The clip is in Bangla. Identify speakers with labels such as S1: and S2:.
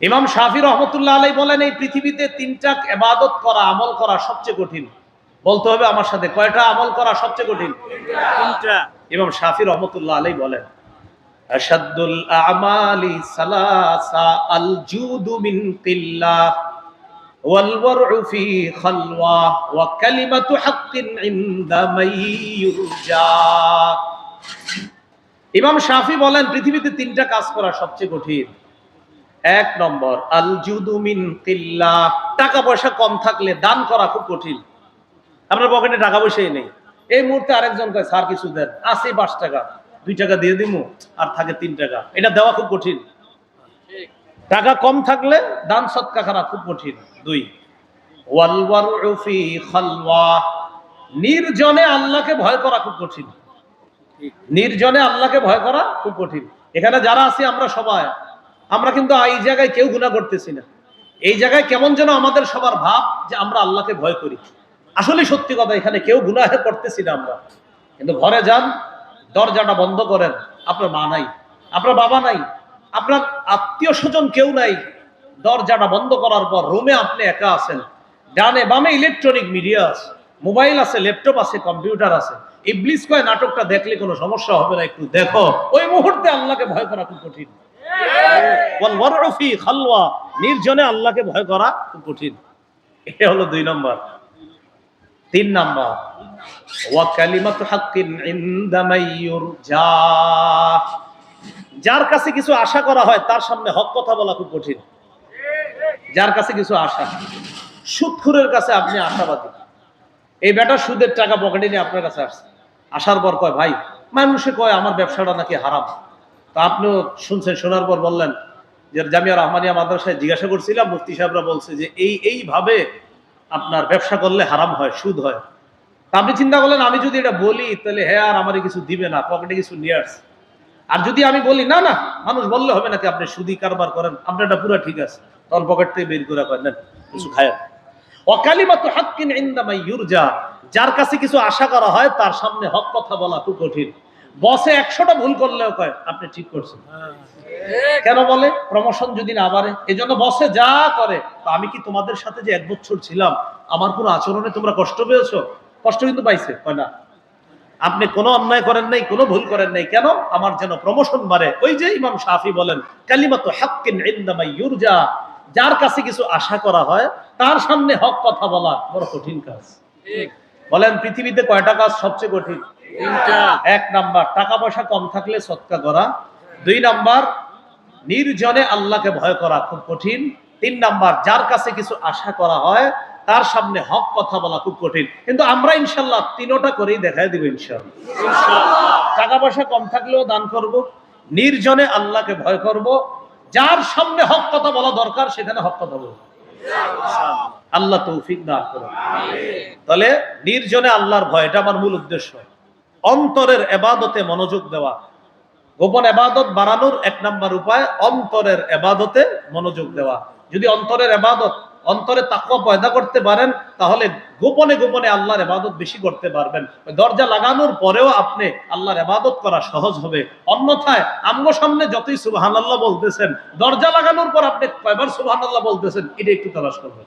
S1: ইমাম শাফি রহমতুল্লাহ আলাই বলেন এই পৃথিবীতে তিনটা এবাদত করা আমল করা সবচেয়ে কঠিন। বলতে হবে আমার সাথে কয়টা আমল করা সবচেয়ে কঠিন?
S2: তিনটা।
S1: ইমাম শাফি রহমতুল্লাহ আলাই বলেন আশাদ্দুল আমালি সালাসা আল জুদু মিন কিল্লাহ ওয়াল ওয়ারউ ফি খালওয়া ওয়া কালিমাতু হাক্কিন ইনদা ইমাম শাফি বলেন পৃথিবীতে তিনটা কাজ করা সবচেয়ে কঠিন। এক নম্বর আল জুদু মিন কিল্লাহ টাকা পয়সা কম থাকলে দান করা খুব কঠিন। আপনার পকেটে টাকা পয়সাই নেই। এই মুহূর্তে আরেকজন কয়, স্যার, কিছু দেন। আছে, পাঁচ টাকা। দুই টাকা দিয়ে দিমু? আর থাকে তিন টাকা। এটা দেওয়া খুব কঠিন। টাকা কম থাকলে দান সৎকা করা খুব কঠিন। দুই নির্জনে আল্লাহকে ভয় করা খুব কঠিন। নির্জনে আল্লাহকে ভয় করা খুব কঠিন। এখানে যারা আছি আমরা সবাই। আমরা কিন্তু এই জায়গায় কেউ গুণা করতেছি না। এই জায়গায় কেমন যেন আমাদের সবার ভাব যে আমরা আল্লাহকে ভয় করি। আসলে সত্যি কথা, এখানে কেউ গুনাহ করতেছি না আমরা। কিন্তু ঘরে যান, দরজাটা বন্ধ করেন, আপনার মা নাই, আপনার বাবা নাই, আপনার আত্মীয় স্বজন কেউ নাই। দরজাটা বন্ধ করার পর রুমে আপনি একা আছেন। ডানে বামে ইলেকট্রনিক মিডিয়া আছে, মোবাইল আছে, ল্যাপটপ আছে, কম্পিউটার আছে। ইবলিস কয় নাটকটা দেখলে কোনো সমস্যা হবে না, একটু দেখো। ওই মুহূর্তে আল্লাহকে ভয় করা খুব কঠিন। নির্জনে আল্লাহকে ভয় করা কঠিন। এটা হলো দুই নম্বর। তিন নাম্বার। যার কাছে কিছু আশা করা হয়, তার সামনে হক কথা বলা খুব কঠিন। যার কাছে কিছু আশা। সুদখুরের কাছে আপনি আশাবাদী। এই বেটা সুদের টাকা পকেটে নিয়ে আপনার কাছে আসছে। আসার পর কয়, ভাই, মানুষে কয়, আমার ব্যবসাটা নাকি হারাম। তা আপনিও শুনছেন, শোনার পর বললেন যে জামিয়া রহমানিয়া মাদ্রাসায় জিজ্ঞাসা করছিলাম, মুফতি সাহেবরা বলছে যে এই, এইভাবে আপনার ব্যবসা করলে হারাম হয়, সুদ হয়। তা আপনি চিন্তা করলেন, আমি যদি এটা বলি, তাহলে হ্যাঁ আর আমার কিছু দিবে না, পকেটে কিছু নিয়ে আসছে। আর যদি আমি বলি, না না, মানুষ বললে হবে নাকি আপনি সুদি কারবার করেন আপনার এটা পুরো ঠিক আছে। তখন পকেট থেকে বের করে করেন কিছু খায় যার কাছে কিছু আশা করা হয়, তার সামনে হক কথা বলা খুব কঠিন। বসে একশোটা ভুল করলেও কয়, আপনি ঠিক করছেন। কেন বলে? প্রমোশন যদি না বাড়ে, এজন্য বসে যা করে। তা আমি কি তোমাদের সাথে যে এক বছর ছিলাম, আমার কোনো আচরণে তোমরা কষ্ট পেয়েছ? কষ্ট কিন্তু পাইছে, কয় না? আপনি কোনো অন্যায় করেন নাই, কোনো ভুল করেন নাই। কেন? আমার যেন প্রমোশন বাড়ে। ওই যে ইমাম শাফি বলেন, কালিমাত হাক্কিন ইনদামাই ইউরজা। যার কাছে কিছু আশা করা হয়, তার সামনে হক কথা বলা বড় কঠিন কাজ। বলেন, পৃথিবীতে কয়টা কাজ সবচেয়ে কঠিন? এক নাম্বার টাকা পয়সা কম থাকলে সৎকা করা। দুই নাম্বার নির্জনে আল্লাহকে ভয় করা খুব কঠিন। তিন নাম্বার যার কাছে কিছু আশা করা হয় তার সামনে হক কথা বলা খুব কঠিন। কিন্তু আমরা ইনশাল্লাহ তিনোটা করেই দেখাই দিব ইনশাল্লাহ। টাকা পয়সা কম থাকলেও দান করব নির্জনে আল্লাহকে ভয় করব। যার সামনে হক কথা বলা দরকার সেখানে হক কথা বলব। আল্লাহ তৌফিক দান করুন। তাহলে নির্জনে আল্লাহর ভয় এটা আমার মূল উদ্দেশ্য। অন্তরের এবাদতে মনোযোগ দেওয়া। গোপন এবাদত বাড়ানোর এক নাম্বার উপায়, অন্তরের এবাদতে মনোযোগ দেওয়া। যদি অন্তরের এবাদত, অন্তরে তাকওয়া পয়দা করতে পারেন, তাহলে গোপনে গোপনে আল্লাহর এবাদত বেশি করতে পারবেন। দরজা লাগানোর পরেও আপনি আল্লাহর এবাদত করা সহজ হবে। অন্যথায় আমগো সামনে যতই সুবহান আল্লাহ বলতেছেন, দরজা লাগানোর পর আপনি কয়বার সুবহান আল্লাহ বলতেছেন, এটা একটু তালাশ করবেন।